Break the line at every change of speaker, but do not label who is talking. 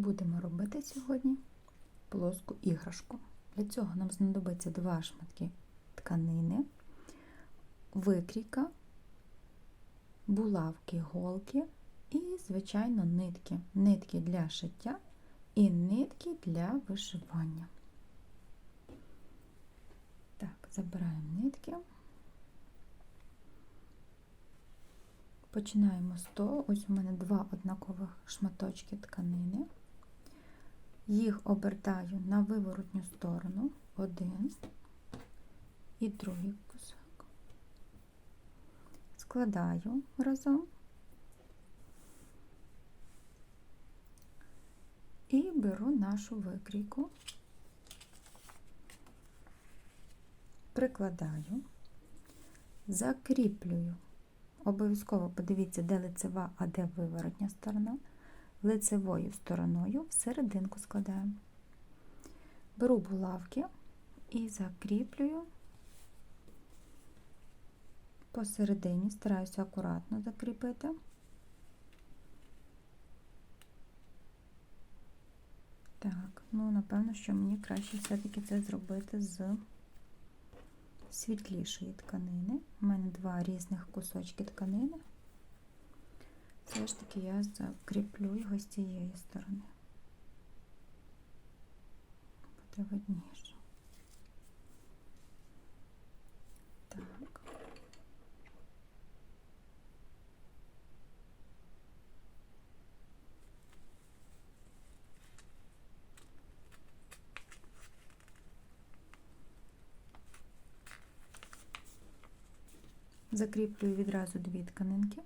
Будемо робити сьогодні плоску іграшку. Для цього нам знадобиться два шматки тканини, викрійка, булавки, голки і, звичайно, нитки. Нитки для шиття і нитки для вишивання. Так, забираємо нитки. Починаємо з того, ось у мене два однакових шматочки тканини. Їх обертаю на виворотню сторону, один і другий кусок. Складаю разом і беру нашу викрійку, прикладаю, закріплюю. Обов'язково подивіться, де лицева, а де виворотня сторона. Лицевою стороною в серединку складаємо. Беру булавки і закріплюю посередині, стараюся акуратно закріпити. Так, ну, напевно, що мені краще все-таки це зробити з світлішої тканини. У мене два різних кусочки тканини. Все ж таки я закріплю його з цієї сторони. Буде видніше. Так. Закріплюю відразу дві тканинки.